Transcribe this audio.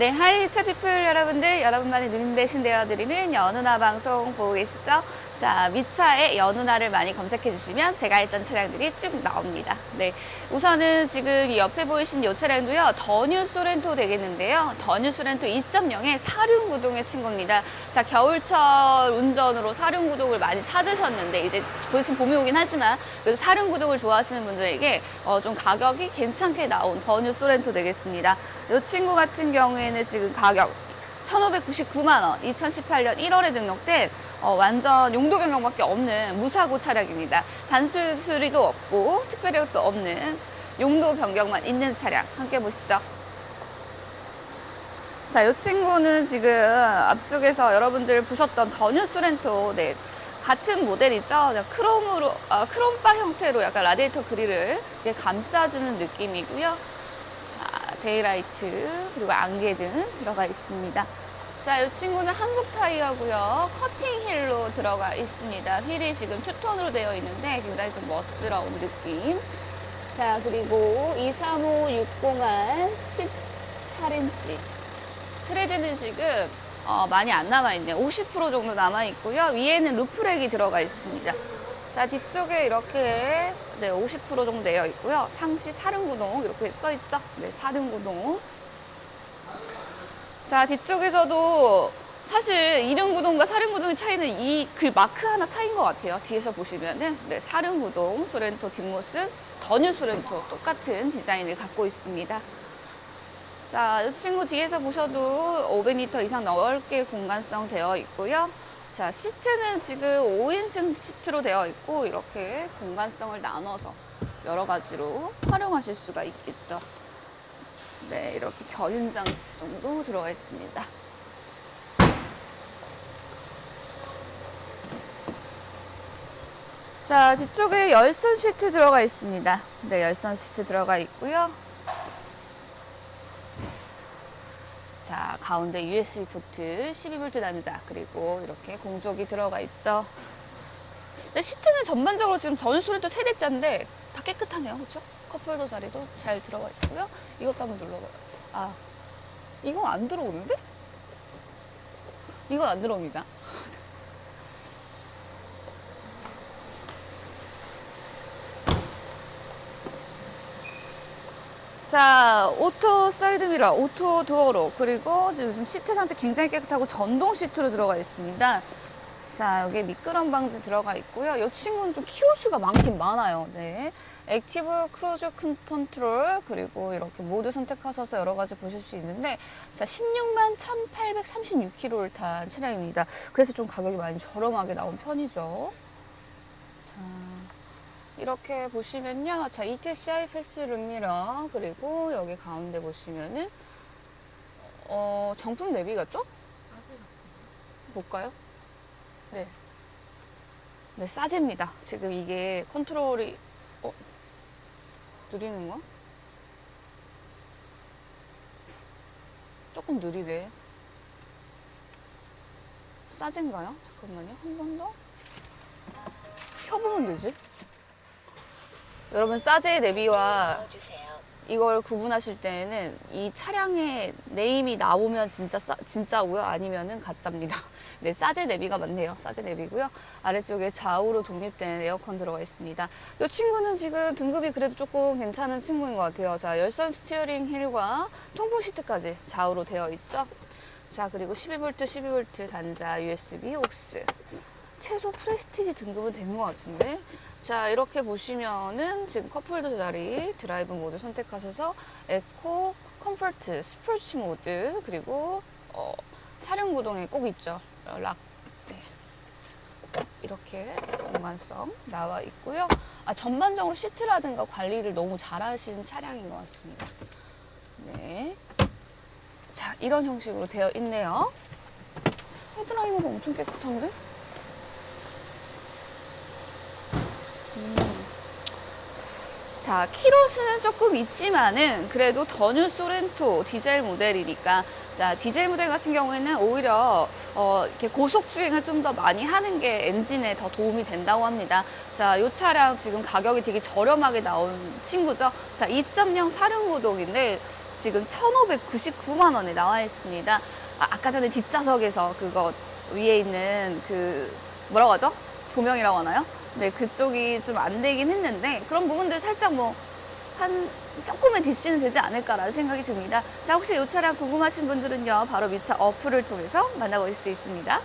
네, 하이 차피플 여러분들, 여러분만의 눈 대신 되어드리는 연우나 방송 보고 계시죠? 자, 미차에 연우나를 많이 검색해 주시면 제가 했던 차량들이 쭉 나옵니다. 네. 우선은 지금 이 옆에 보이신 이 차량도요, 더뉴 소렌토 되겠는데요. 더뉴 소렌토 2.0의 사륜구동의 친구입니다. 자, 겨울철 운전으로 사륜구동을 많이 찾으셨는데, 이제 곧 있으면 봄이 오긴 하지만, 그래도 사륜구동을 좋아하시는 분들에게 어, 좀 가격이 괜찮게 나온 더뉴 소렌토 되겠습니다. 이 친구 같은 경우에는 지금 가격 1,599만 원, 2018년 1월에 등록된 어, 완전 용도 변경밖에 없는 무사고 차량입니다. 단수 수리도 없고 특별히 또 없는 용도 변경만 있는 차량 함께 보시죠. 자, 이 친구는 지금 앞쪽에서 여러분들 보셨던 더뉴 소렌토 네, 같은 모델이죠. 네, 크롬으로 아, 크롬바 형태로 약간 라디에이터 그릴을 감싸주는 느낌이고요. 자, 데이라이트 그리고 안개 등 들어가 있습니다. 자, 이 친구는 한국 타이어고요. 커팅 힐로 들어가 있습니다. 휠이 지금 투톤으로 되어 있는데 굉장히 좀 멋스러운 느낌. 자, 그리고 23560한 18인치. 트레드는 지금 어, 많이 안 남아있네요. 50% 정도 남아있고요. 위에는 루프렉이 들어가 있습니다. 자, 뒤쪽에 이렇게 네, 50% 정도 되어 있고요. 상시 사륜구동 이렇게 써 있죠? 네, 사륜구동. 자, 뒤쪽에서도 사실 이륜구동과 사륜구동의 차이는 이글 마크 하나 차이인 것 같아요. 뒤에서 보시면은 네, 사륜구동 소렌토 뒷모습 더뉴 소렌토 똑같은 디자인을 갖고 있습니다. 자, 이 친구 뒤에서 보셔도 500리터 이상 넓게 공간성 되어 있고요. 자, 시트는 지금 5인승 시트로 되어 있고 이렇게 공간성을 나눠서 여러 가지로 활용하실 수가 있겠죠. 네, 이렇게 견인 장치 정도 들어가 있습니다. 자, 뒤쪽에 열선 시트 들어가 있습니다. 네, 열선 시트 들어가 있고요. 자, 가운데 USB 포트, 12V 단자, 그리고 이렇게 공조기 들어가 있죠. 근데 시트는 전반적으로 지금 더뉴 소리도 세대짜인데 다 깨끗하네요. 그렇죠? 컵홀더 자리도 잘 들어가 있고요. 이것도 한번 눌러봐요. 아, 이건 안 들어오는데? 이건 안 들어옵니다. 자, 오토 사이드 미러, 오토 도어로, 그리고 지금 시트 상태 굉장히 깨끗하고 전동 시트로 들어가 있습니다. 자, 여기 미끄럼 방지 들어가 있고요. 이 친구는 좀 키로수가 많긴 많아요. 네. 액티브 크루즈 컨트롤, 그리고 이렇게 모드 선택하셔서 여러 가지 보실 수 있는데, 자, 16만 1836km를 탄 차량입니다. 그래서 좀 가격이 많이 저렴하게 나온 편이죠. 자. 이렇게 보시면요. 자, ETCI 패스 룸미러 그리고 여기 가운데 보시면은 어, 정품 내비 같죠? 볼까요? 네. 네, 싸집니다. 지금 이게 컨트롤이 어, 느리는 거? 조금 느리네. 싸진가요? 잠깐만요. 한 번 더. 켜보면 되지. 여러분 사제 내비와 이걸 구분하실 때에는 이 차량의 네임이 나오면 진짜 싸, 진짜고요 아니면은 가짜입니다. 네, 사제 내비가 맞네요. 사제 내비고요. 아래쪽에 좌우로 독립된 에어컨 들어가 있습니다. 이 친구는 지금 등급이 그래도 조금 괜찮은 친구인 것 같아요. 자, 열선 스티어링 휠과 통풍 시트까지 좌우로 되어 있죠. 자, 그리고 12V, 12V 단자, USB, 옥스. 최소 프레스티지 등급은 되는 것 같은데. 자, 이렇게 보시면은 지금 컵홀더 자리 드라이브 모드 선택하셔서 에코, 컴포트, 스포츠 모드, 그리고 어, 차량 구동에 꼭 있죠. 어, 락. 네. 이렇게 공간성 나와 있고요. 아, 전반적으로 시트라든가 관리를 너무 잘하신 차량인 것 같습니다. 네. 자, 이런 형식으로 되어 있네요. 헤드라이너가 엄청 깨끗한데? 자, 키로수는 조금 있지만은 그래도 더뉴 소렌토 디젤 모델이니까 자, 디젤 모델 같은 경우에는 오히려 어, 이렇게 고속 주행을 좀 더 많이 하는 게 엔진에 더 도움이 된다고 합니다. 자, 이 차량 지금 가격이 되게 저렴하게 나온 친구죠. 자, 2.0 사륜구동인데 지금 1,599만 원에 나와 있습니다. 아, 아까 전에 뒷좌석에서 그거 위에 있는 그 뭐라고 하죠? 조명이라고 하나요? 네, 그쪽이 좀 안 되긴 했는데 그런 부분들 살짝 뭐 한 조금의 DC는 되지 않을까라는 생각이 듭니다. 자, 혹시 이 차량 궁금하신 분들은요, 바로 미차 어플을 통해서 만나보실 수 있습니다.